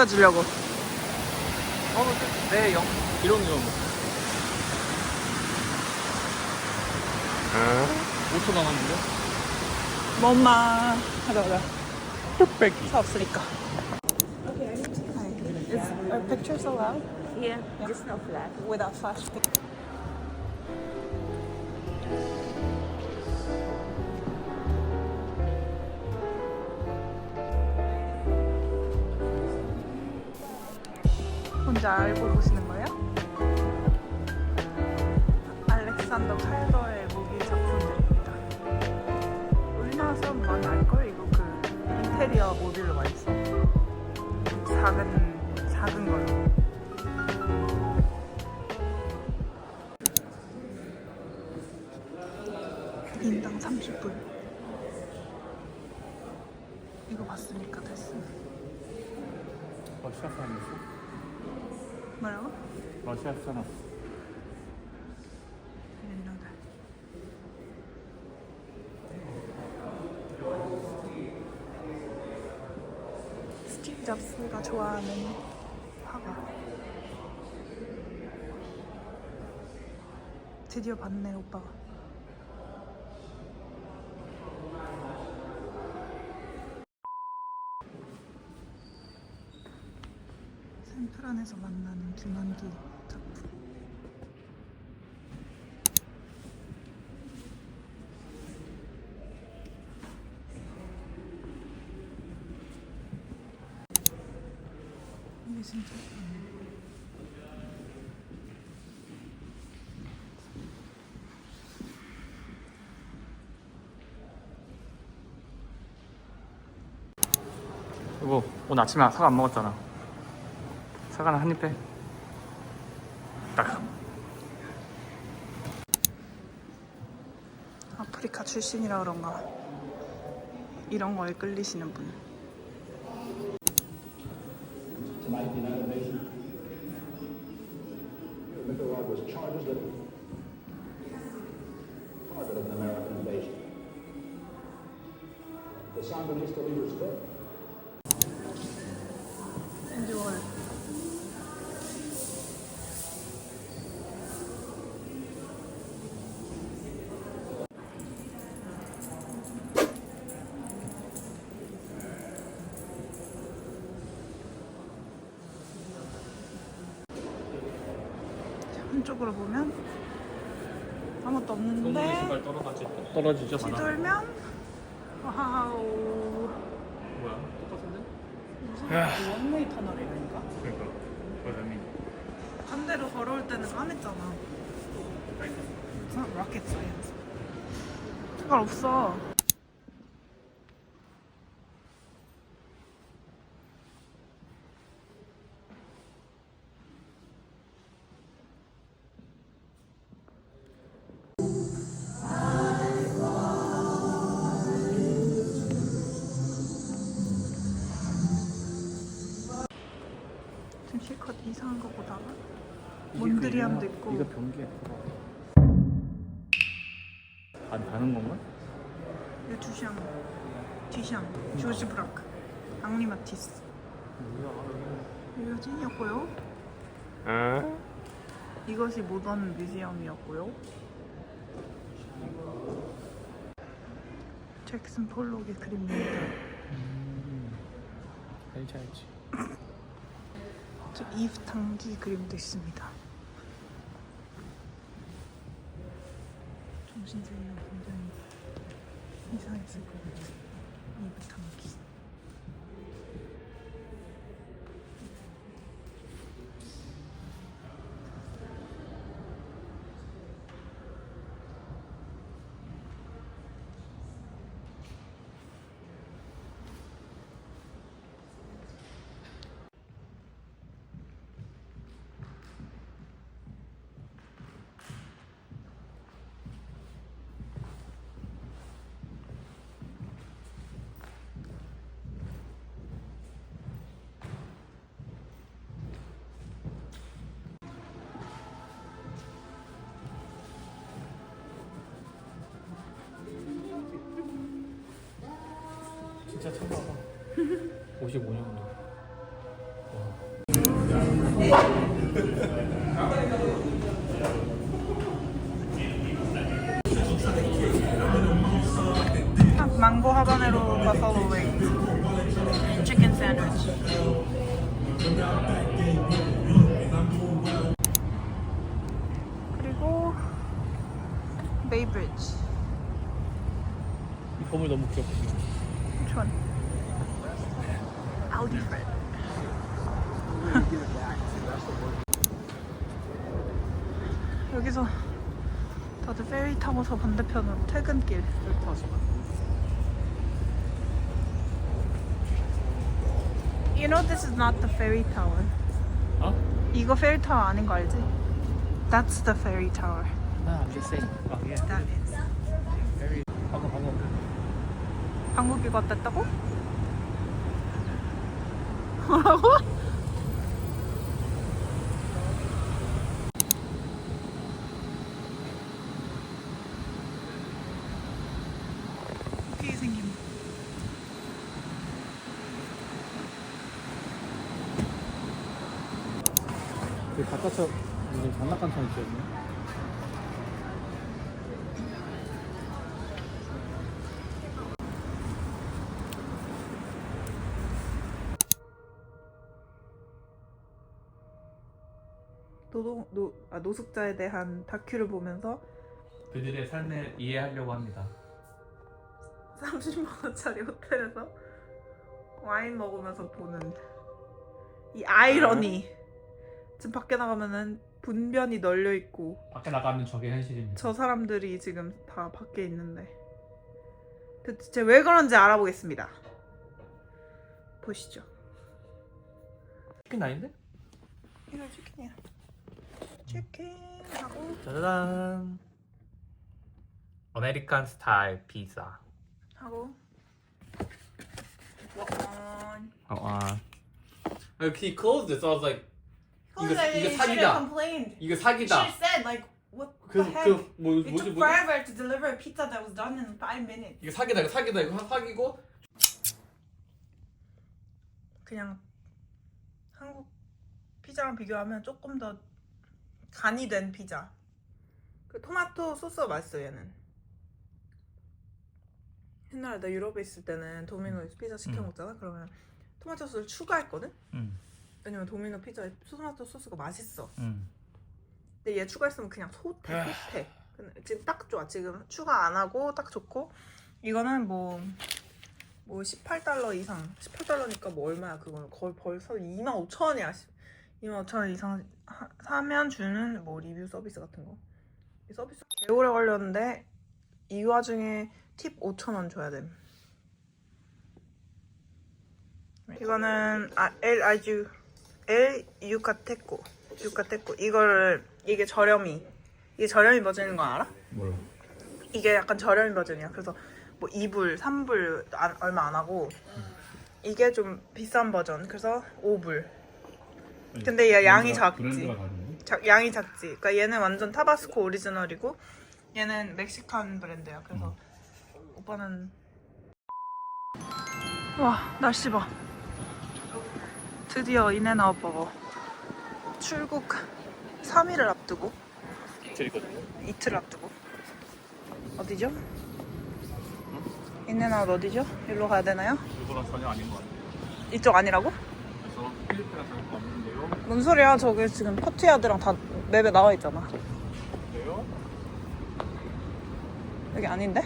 보여주려고 어, 내 영, 이런 거. 5초 남았는데? 엄마 가자 가자 뚝배기. 차 없으니까 Is our pictures allowed? Yeah, just no flat. Without flash pic 혼자 알고 보시는 거예요? 알렉산더 칼더의 모기 작품들입니다. 우리나라 사람 많이 알걸? 이거 그 인테리어 모듈로 써. 작은, 작은 걸로. 사람. I didn't know that. 스티브 잡스가 좋아하는 화가 드디어 봤네 오빠가 샌프란에서 만나는 김한기 작품 이게 진짜 여보, 오늘 아침에 사과 안 먹었잖아. 사과는 한입 해. 딱. 아프리카 출신이라 그런가 이런 거에 끌리시는 분 Tonight, the 한쪽으로 보면 아무것도 없는데 떨어지지. 떨어지죠, 뒤돌면 와우 뭐야? 똑같은데? 무슨 원웨이 터널이라니까 그러니까. 그러면 반대로 걸어올 때는 까맸잖아 무슨 로켓 사이언스 상관없어 안 다는 건가? 이거 두샹 뒤샹 조지 브라크 앙리 마티스. 뮤지엄이었고요. 이것이 모던 뮤지엄이었고요. 잭슨 폴록의 그림입니다. 알지 알지. 저 이브 당기 그림도 있습니다 정 신세계가 굉장히 이상했을 것 같아 이브 당기 진짜 참 봐봐. 55년도. 망고 하바네로 치킨 샌드위치 그리고 베이브리지 이 건물 너무 귀엽다. Audi Fred. 여기서 다들 페리 타고서 반대편으로 퇴근길. You know this is not the ferry tower. 어? 이거 페리 타워 아닌 거 알지? That's the ferry tower. 아, I'm just saying. 아, 예. That is. 방금 방금. 한국이 갔다고? 뭐라고? 생김? 그 바깥에 무슨 장난감 차 있었네. 노동 노, 아, 노숙자에 대한 다큐를 보면서 그들의 삶을 이해하려고 합니다. 30만 원짜리 호텔에서 와인 먹으면서 보는 이 아이러니. 지금 밖에 나가면은 분변이 널려 있고 밖에 나가면 저게 현실입니다. 저 사람들이 지금 다 밖에 있는데 대체 왜 그런지 알아보겠습니다. 보시죠. 치킨 아닌데? 이거 치킨이야. 치킨하고 짜잔. 아메리칸 스타일 피자. 하고 와인. 어, 아. He closed it, so I was like, 이거- 이거 사기다. complained. 이거 She 사기다. said like what 그, the heck. 그, 뭐, It 뭐지, took 뭐지? forever to deliver a pizza that was done in five minutes. 이거 사기다, 이거 사기다, 이거 사기고. 그냥 한국 피자랑 비교하면 조금 더 간이 된 피자. 그 토마토 소스가 맛있어 얘는. 옛날에 나 유럽에 있을 때는 도미노에서 피자 시켜 음. 먹잖아. 그러면 토마토 소스를 추가했거든. 응, 왜냐면 도미노 피자에 토마토 소스가 맛있어. 응. 근데 얘 추가했으면 그냥 소태 소태. 근데 지금 딱 좋아. 지금 추가 안 하고 딱 좋고 이거는 뭐. 뭐 18달러 이상 18달러니까 뭐 얼마야 그거는 거의 벌써 2만 5천 원이야 2만 5천 원 이상 하- 사면 주는 뭐 리뷰 서비스 같은 거 이 서비스 개 오래 걸렸는데 이 와중에 팁 5천 원 줘야 됨 이거는 아, 엘 아주 엘 유카테코 유카테코 이거를 이게 저렴이 이게 저렴이 버전인 거 알아? 몰라. 이게 약간 저렴이 버전이야. 그래서 뭐 2불, 3불 안- 얼마 안 하고 이게 좀 비싼 버전. 그래서 5불. 근데 얘 양이 작지. 자- 양이 작지. 그러니까 얘는 완전 타바스코 오리지널이고 얘는 멕시칸 브랜드야. 그래서 오빠는 와 날씨 봐. 드디어 인앤아웃 버거 출국 3일을 앞두고 이틀이거든요. 이틀 앞두고 어디죠? 인앤아웃 어디죠? 일로 가야 되나요? 이거랑 전혀 아닌 것 같아요. 이쪽 아니라고? 그래서 필리핀에 잘못 왔는데요. 뭔 소리야? 저기 지금 커트야드랑 다 맵에 나와 있잖아. 그래요? 여기 아닌데?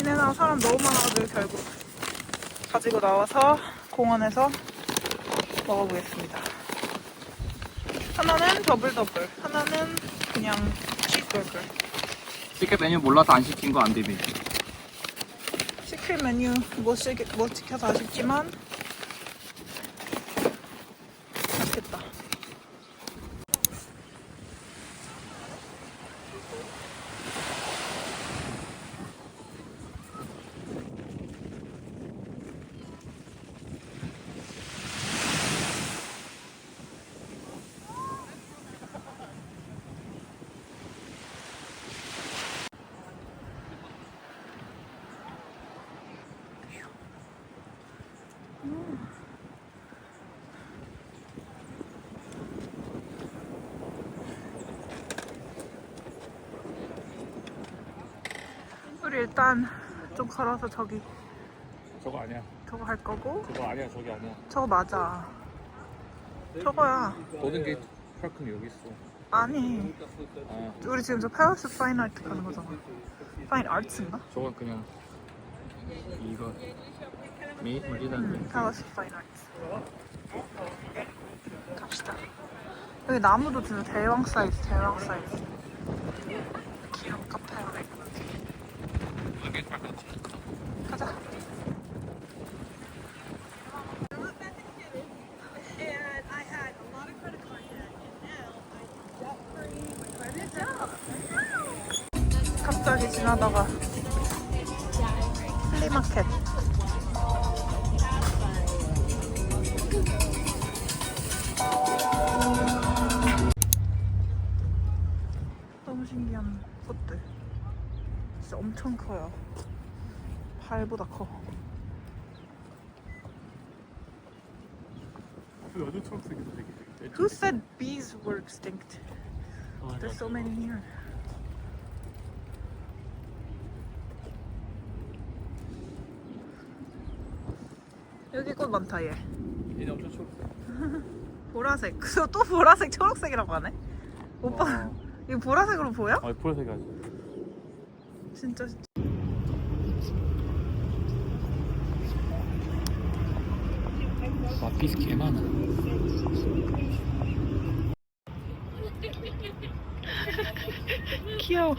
인앤아웃 사람 너무 많아가지고 결국 가지고 나와서 공원에서 먹어보겠습니다. 하나는 더블 더블, 하나는 그냥 치즈버거. 시켓 메뉴 몰라서 안 시킨 거 안 되면. 시킬 메뉴 못, 시, 못 시켜서 아쉽지만 맛있겠다. 일단 좀 걸어서 저기 저거 아니야. 저거 할 거고 저거 아니야. 저기 아니야. 저거 맞아. 저거야. 모든 게이트 파크는 여기 있어. 아니. 아, 우리 지금 저 패러스 파인 아트 가는 거잖아. 파인 아트인가? 저건 그냥 이거 미 우리는 응, 패러스 파인 아트. 갑시다. 여기 나무도 진짜 대왕 사이즈, 대왕 사이즈. 귀 가자. 갑자기 지나다가 Who said bees were extinct? There's so many here 여기 꽃 많다 얘 얘네 엄청 초록색. 보라색 그거 또 보라색 초록색이라고 하네 오빠 어. 이거 보라색으로 보여? 아, 보라색이. 진짜 진짜. 비스 개 많아. 귀여워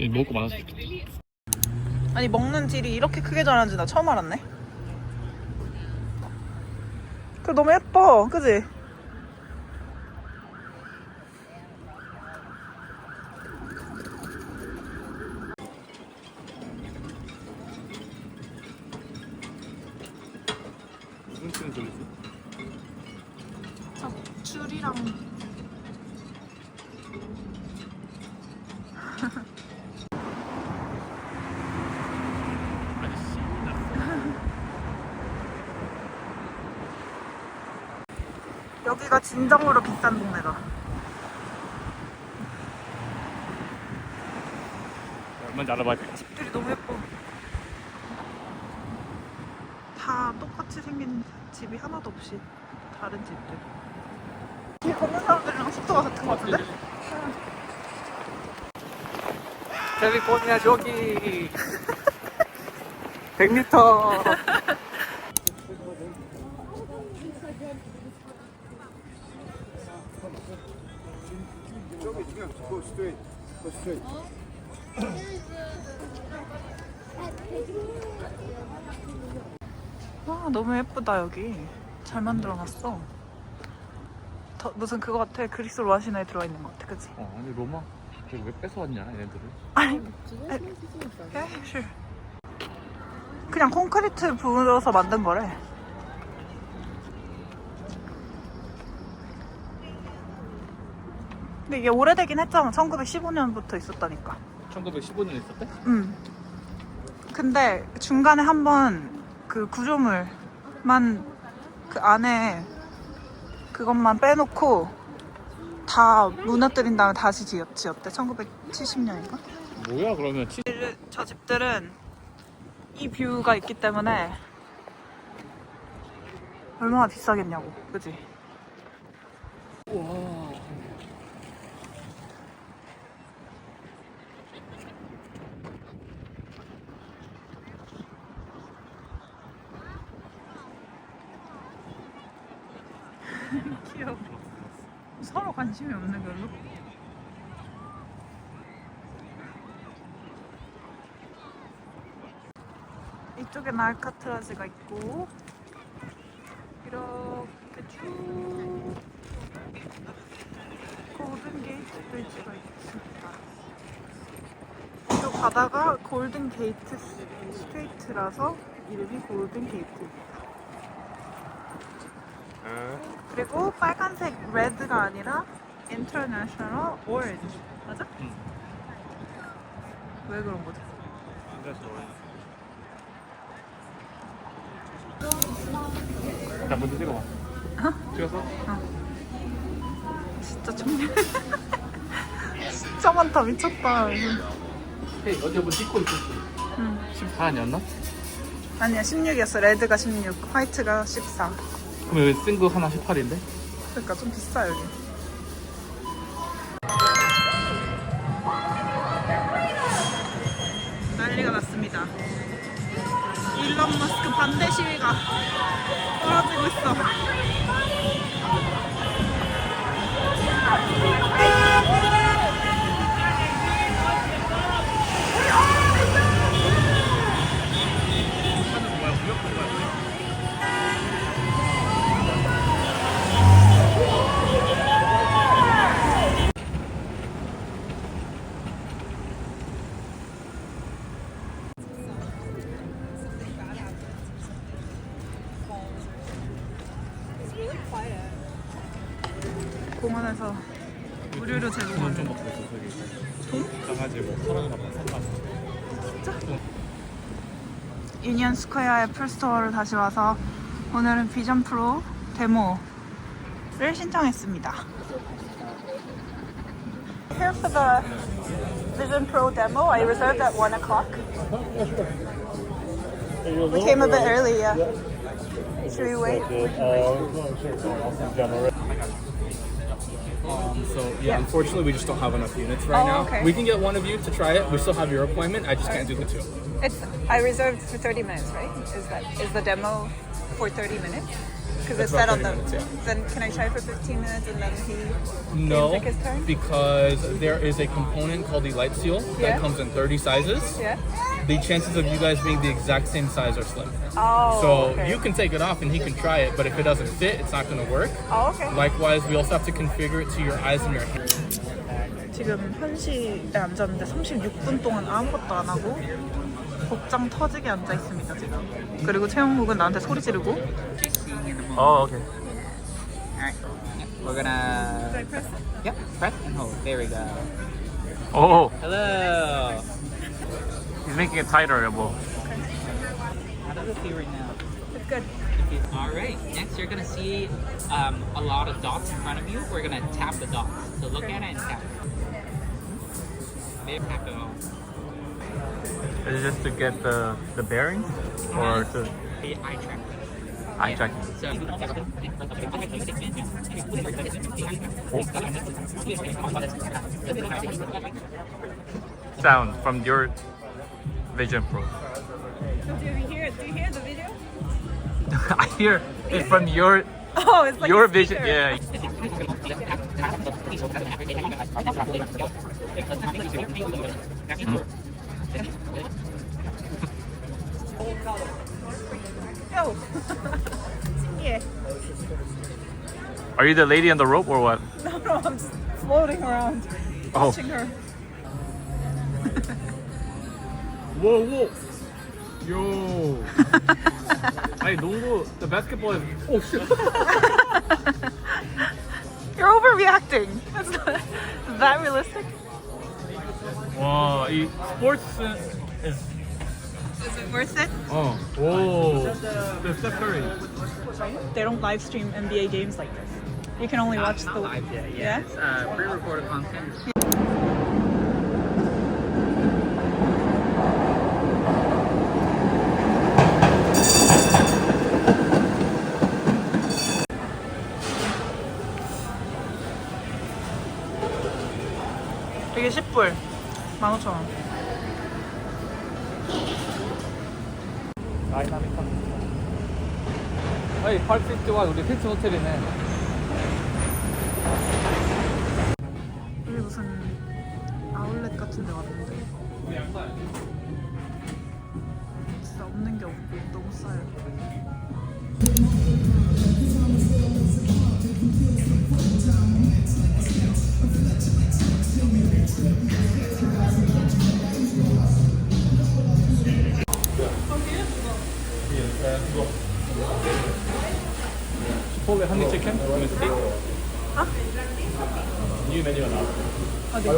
얘 먹을 거 많았어. 아니 먹는 딜이 이렇게 크게 자라는지 나 처음 알았네 그 너무 예뻐 그지? 무슨 치는 소리지? 저 줄이랑 아저씨. 여기가 진정으로 비싼 동네다 돼. 집들이 너무 예뻐. 다 똑같이 생긴 집이 하나도 없이 다른 집들. 길 걷는 사람들이랑 속도가 같은 것 같은데? 캘리포니아 조기. 100m 와 너무 예쁘다 여기. 잘 만들어놨어. 더, 무슨 그거 같아. 그리스 로아시나에 들어있는 것 같아. 그치? 어, 아니 로마? 저기 왜 뺏어왔냐 얘네들을? 아니 에, 에, sure. 그냥 콘크리트 부어서 만든 거래. 근데 이게 오래되긴 했잖아. 1915년부터 있었다니까. 1915년에 있었대? 음. 근데 중간에 한번 그 구조물만 그 안에 그것만 빼놓고 다 무너뜨린 다음에 다시 지었, 지었대 1970년인가? 뭐야 그러면 치... 저 집들은 이 뷰가 있기 때문에 얼마나 비싸겠냐고 그지? 와 귀여워. 서로 관심이 없네 별로. 이쪽에는 알카트라즈가 있고 이렇게 쭉 골든 게이트 브리지가 있습니다. 이 바다가 골든 게이트 스트레이트라서 이름이 골든 게이트입니다 그리고 빨간색 레드가 아니라 인터내셔널 오렌지 맞아? 응. 왜 그런 거지? 자 먼저 찍어봐 찍었어? 진짜 청년 진짜 많다 미쳤다. 헤이 어제 뭐 찍고 있었어 응. 14 아니었나? 아니야 16이었어. 레드가 16, 화이트가 14. 그럼 여기 쓴거 하나 18인데? 그러니까 좀 비싸 여기. 유니언 스퀘어 애플 스토어를 다시 와서 오늘은 비전 프로 데모를 신청했습니다. Here for the Vision Pro demo. I reserved at 1 o'clock. We came a bit early, yeah. Should we wait? So yeah, unfortunately, we just don't have enough units right Oh, now. okay. We can get one of you to try it. We still have your appointment. I just can't do the two. It's I reserved for 30 minutes, right? Is that is the demo for 30 minutes? Because it It's said about on the 30 minutes, yeah. then can I try for 15 minutes and then he No, take his turn? because there is a component called the light seal Yeah. that comes in 30 sizes. yeah? The chances of you guys being the exact same size are slim. Oh, So okay. you can take it off and he can try it, but if it doesn't fit, it's not going to work. Oh, okay. Likewise, we also have to configure it to your eyes and your hair. 지금 현시에 앉았는데 36분 동안 아무것도 안 하고 복장 터지게 앉아 있습니다 지금. 그리고 최영국은 나한테 소리 지르고. 어 오케이 Alright. We're gonna. Yep, press and hold. There we go. 오 Hello. He's making it tighter 여보 How does it feel right now? It's good. Alright, next you're gonna see um, a lot of dots in front of you. We're gonna tap the dots. So look at it and tap it. There, tap it all. Is it just to get the, the bearings? Or to The eye track. eye tracking? So. Sound from your Vision Pro Do you hear Do you hear the video? I hear it from your Oh, it's like your a vision speaker. yeah mm. Oh. 신기해. Are you the lady on the rope or what? No, no, I'm just floating around, Oh. watching her. Whoa, whoa. Yo. 아니 농구 the basketball is oh shit. You're overreacting. That's not, is that realistic? 와, 이 스포츠 is Is it worth it? 어. 오. The Steph Curry. They don't live stream NBA games like this. You can only watch the live yet, Yeah? It's uh, pre-recorded content. 15,000원. 다이나믹한. 아니, 펄피트와 우리 필트 호텔이네. 이거 치폴레 한입 치킨? 아? 뉴 메뉴가 나왔어 실려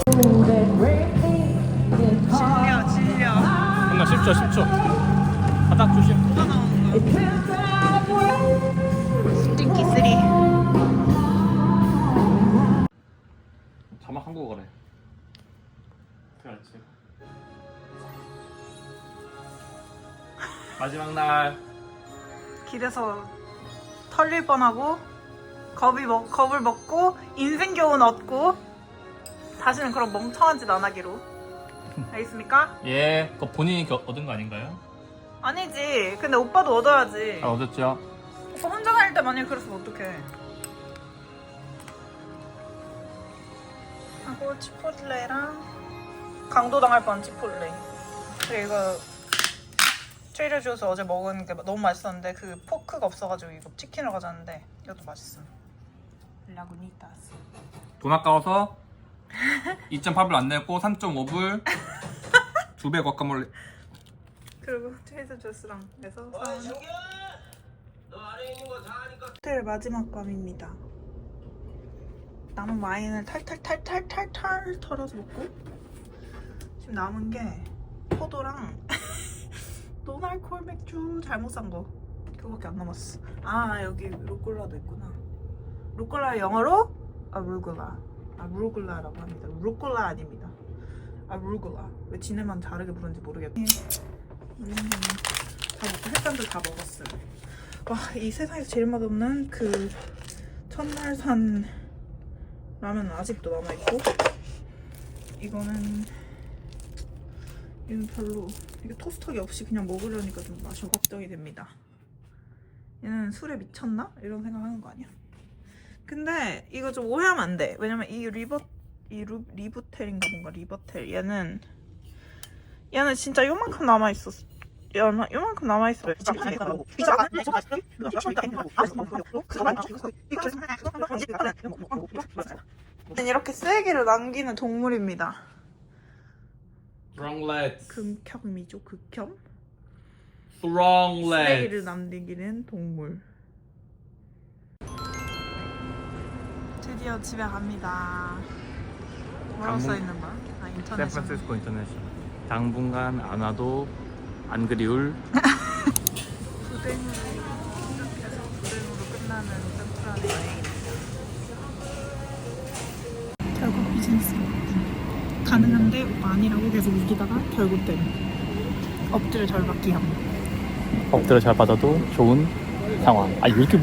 아, 네. 질려 끝나 10초 10초 바닥 조심 뭐가 나오는 거야? 스리 자막 한국어래 어떻게 알지? 마지막 날 길에서 털릴 뻔하고 겁이 먹, 겁을 먹고 인생 교훈 얻고 다시는 그런 멍청한 짓 안 하기로 알겠습니까? 예, 그거 본인이 겨- 얻은 거 아닌가요? 아니지 근데 오빠도 얻어야지 아, 얻었죠. 오빠 혼자 다닐 때 만약에 그랬으면 어떡해 하고 치폴레랑 강도당할 뻔 치폴레 그리고 이거 트레이더 주스 어제 먹은 게 너무 맛있었는데 그 포크가 없어가지고 이거 치킨을 가져왔는데 이것도 맛있어 라구니타스 돈 아까워서 2.8불 안 냈고 3.5불 두배 ጓ카몰레. 그리고 트레이더 주스랑 해서 사온 호텔 마지막 밤입니다. 남은 와인을 탈탈탈탈탈탈 털어서 먹고 지금 남은 게 포도랑 노날콜 맥주 잘못 산 거. 그거밖에 안 남았어. 아 여기 루꼴라도 있구나. 루꼴라 영어로? 아 루글라. 아 루글라라고 합니다. 루꼴라 아닙니다. 아 루글라. 왜 지네만 다르게 부르는지 모르겠네. 음, 다 먹고 햇반도 다 먹었어요. 와이 세상에서 제일 맛없는 그 첫날 산 라면은 아직도 남아있고 이거는 이건 별로. 이게 토스터기 없이 그냥 먹으려니까 좀 맛이 걱정이 됩니다. 얘는 술에 미쳤나? 이런 생각하는 거 아니야? 근데 이거 좀 오해하면 안 돼. 왜냐면 이 리버 이 루, 리브텔인가 뭔가 리버텔. 얘는 얘는 진짜 요만큼 남아 있었어 요만, 요만큼 남아 있어요. 이렇게 쓰레기를 남기는 동물입니다 Wrong legs. 극혐이죠 극혐 Wrong 쓰레기를 남기는 동물. 드디어 집에 갑니다. 뭐라고 당분- 써있는 거야? 아 인터넷. 샌프란시스코 인터내셔널. 당분간 안 와도 안 그리울. 부댕으로 시작해서 부댕으로 끝나는 샌프란의 여행 가능한데 오빠 아니라고 계속 우기다가 결국 된 엎드려 절박기 함 엎드려 잘 받아도 좋은 상황. 아, 왜 이렇게